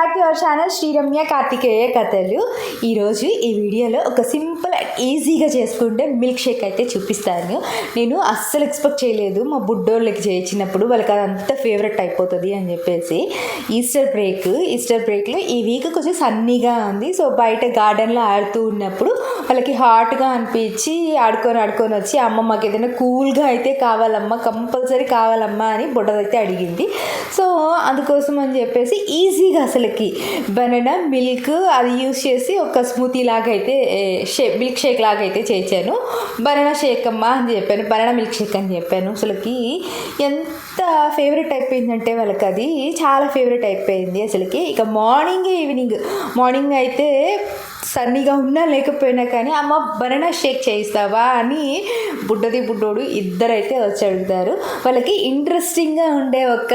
Back to our channel Sriramya Karthikeya కథలు. ఈరోజు ఈ వీడియోలో ఒక సింపుల్ అండ్ ఈజీగా చేసుకుంటే మిల్క్ షేక్ అయితే చూపిస్తాను. నేను అస్సలు ఎక్స్పెక్ట్ చేయలేదు. మా బుడ్డోళ్ళకి చేయించినప్పుడు వాళ్ళకి అదంతా ఫేవరెట్ అయిపోతుంది అని చెప్పేసి. ఈస్టర్ బ్రేక్ ఈస్టర్ బ్రేక్లో ఈ వీక్ కొంచెం సన్నీగా ఉంది. సో బయట గార్డెన్లో ఆడుతూ ఉన్నప్పుడు వాళ్ళకి హాట్గా అనిపించి ఆడుకొని ఆడుకొని వచ్చి అమ్మ మాకు ఏదైనా కూల్గా అయితే కావాలమ్మా కంపల్సరీ కావాలమ్మా అని బుడ్డదైతే అడిగింది. సో అందుకోసం అని చెప్పేసి ఈజీగా అసలు అసలుకి బనానా మిల్క్ అది యూస్ చేసి ఒక స్మూతీ లాగా అయితే షే మిల్క్ షేక్ లాగా అయితే చేశాను బనానా షేక్ అమ్మా అని చెప్పాను. బనానా మిల్క్ షేక్ అని చెప్పాను. అసలుకి ఎంత ఫేవరెట్ అయిపోయిందంటే వాళ్ళకి అది చాలా ఫేవరెట్ అయిపోయింది అసలుకి. ఇక మార్నింగ్ ఈవినింగ్. మార్నింగ్ అయితే సన్నీగా ఉన్నా లేకపోయినా కానీ అమ్మ బనానా షేక్ చేయిస్తావా? అని బుడ్డది బుడ్డోడు ఇద్దరైతే వచ్చి అడుగుతారు. వాళ్ళకి ఇంట్రెస్టింగ్గా ఉండే ఒక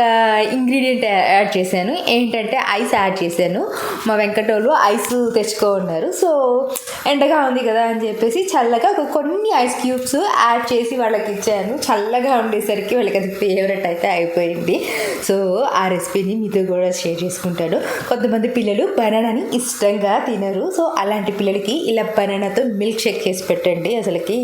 ఇంగ్రీడియంట్ యాడ్ చేశాను. ఏంటంటే ఐస్ యాడ్ చేశాను. మా వెంకటోళ్ళు ఐస్ తెచ్చుకో ఉన్నారు సో ఎండగా ఉంది కదా అని చెప్పేసి చల్లగా కొన్ని ఐస్ క్యూబ్స్ యాడ్ చేసి వాళ్ళకి ఇచ్చాను. చల్లగా ఉండేసరికి వాళ్ళకి అది ఫేవరెట్ అయితే అయిపోయింది. సో ఆ రెసిపీని మీతో కూడా షేర్ చేసుకుంటాను. కొంతమంది పిల్లలు బనానాని ఇష్టంగా తినరు. సో అలాంటి పిల్లలకి ఇలా బనానాతో మిల్క్ షేక్ చేసి పెట్టండి. అసలుకి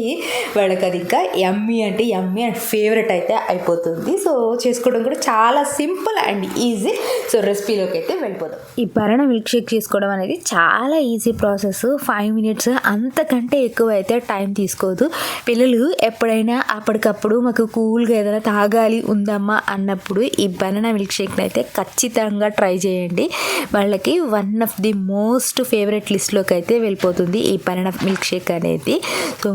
వాళ్ళకి అది ఇంకా యమ్మీ అంటే యమ్మీ అండ్ ఫేవరెట్ అయితే అయిపోతుంది. సో చేసుకోవడం కూడా చాలా సింపుల్ అండ్ ఈజీ. సో రెసిపీలోకి అయితే వెళ్ళిపోదాం. ఈ బనానా మిల్క్ షేక్ చేసుకోవడం అనేది చాలా ఈజీ ప్రాసెస్. ఫైవ్ మినిట్స్ అంతకంటే ఎక్కువ అయితే టైం తీసుకోదు. పిల్లలు ఎప్పుడైనా అప్పటికప్పుడు మాకు కూల్గా ఏదైనా తాగాలి ఉందమ్మా అన్నప్పుడు ఈ బనానా మిల్క్ షేక్ని అయితే ఖచ్చితంగా ట్రై చేయండి. వాళ్ళకి one of the most favourite లిస్ట్లో లిస్ట్లోకి అయితే వెళ్ళిపోతుంది ఈ బనానా మిల్క్ షేక్ అనేది. సో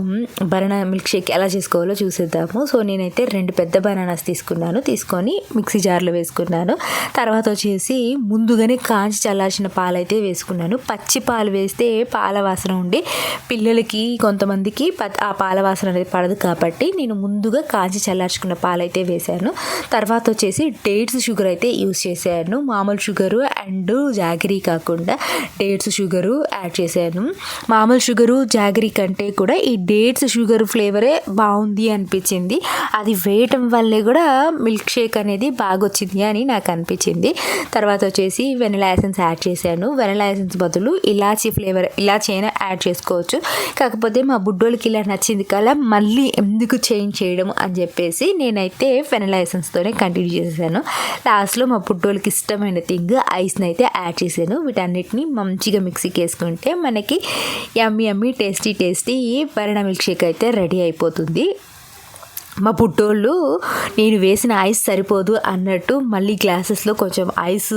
బనానా మిల్క్ షేక్ ఎలా చేసుకోవాలో చూసేద్దాము. సో నేనైతే రెండు పెద్ద బనానాస్ తీసుకున్నాను. తీసుకొని మిక్సీ జార్లో వేసుకున్నాను. తర్వాత వచ్చేసి ముందుగానే కాంచి చల్లార్చిన పాలు అయితే వేసుకున్నాను. పచ్చి పాలు వేస్తే పాల వాసన ఉండి పిల్లలకి కొంతమందికి ప- ఆ పాల వాసన అనేది పడదు కాబట్టి నేను ముందుగా కాంచి చల్లార్చుకున్న పాలు అయితే వేశాను. తర్వాత వచ్చేసి డేట్స్ షుగర్ అయితే యూస్ చేశాను. మామూలు షుగరు అండ్ జాగిరీ కాకుండా డేట్స్ షుగరు యాడ్ చేశాను. మామూలు షుగరు జాగరీ కంటే కూడా ఈ డేట్స్ షుగర్ ఫ్లేవరే బాగుంది అనిపించింది. అది వేయటం వల్లే కూడా మిల్క్ షేక్ అనేది బాగా వచ్చింది అని నాకు అనిపించింది. తర్వాత వచ్చేసి వెనిలా ఎసెన్స్ యాడ్ చేశాను. వెనిలా ఎసెన్స్ బదులు ఇలాచీ ఫ్లేవర్ ఇలాచీ అయినా యాడ్ చేసుకోవచ్చు. కాకపోతే మా బుడ్డోళ్ళకి ఇలా నచ్చింది కదా మళ్ళీ ఎందుకు చేంజ్ చేయడం అని చెప్పేసి నేనైతే వెనిలా ఎసెన్స్తోనే కంటిన్యూ చేశాను. లాస్ట్లో మా బుడ్డోళ్ళకి ఇష్టమైన థింగ్ ఐస్ని అయితే యాడ్ చేశాను. వీటన్నిటిని మంచిగా మిక్సీకి వేసుకుంటే మనకి yummy yummy tasty tasty banana milkshake అయితే రెడీ అయిపోతుంది. మా పుట్టోళ్ళు నేను వేసిన ఐస్ సరిపోదు అన్నట్టు మళ్ళీ గ్లాసెస్లో కొంచెం ఐస్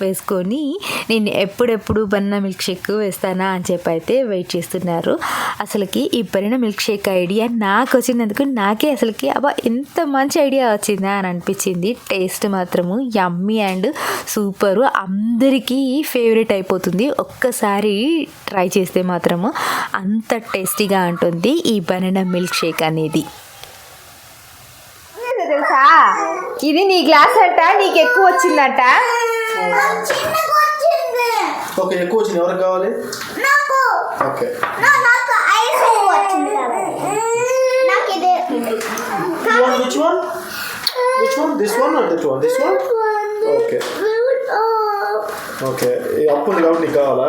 వేసుకొని నేను ఎప్పుడెప్పుడు బనానా మిల్క్ షేక్ వేస్తానా? అని చెప్పి అయితే వెయిట్ చేస్తున్నారు. అసలుకి ఈ బనానా మిల్క్ షేక్ ఐడియా నాకు వచ్చినందుకు నాకే అసలుకి అబ్బా ఎంత మంచి ఐడియా వచ్చిందా అని అనిపించింది. టేస్ట్ మాత్రము యమ్మీ అండ్ సూపరు. అందరికీ ఫేవరెట్ అయిపోతుంది. ఒక్కసారి ట్రై చేస్తే మాత్రము అంత టేస్టీగా ఉంటుంది ఈ బనానా మిల్క్ షేక్ అనేది. ఇది నీ గ్లాస్ అంట నీకు ఎక్కువ వచ్చిందంట. ఓకే ఎక్కువ వచ్చింది. ఎవరికి కావాలి? నాకు. ఓకే. నా- నాకు ఐస్ వచ్చింది. నాకు ఇదే. Which one which one this one or that one this one okay okay ఈ అప్పు ఉంది కాబట్టి నీకు కావాలా?